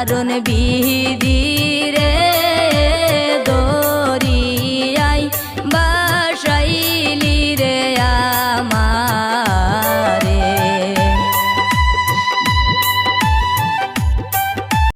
দারুণ বিধি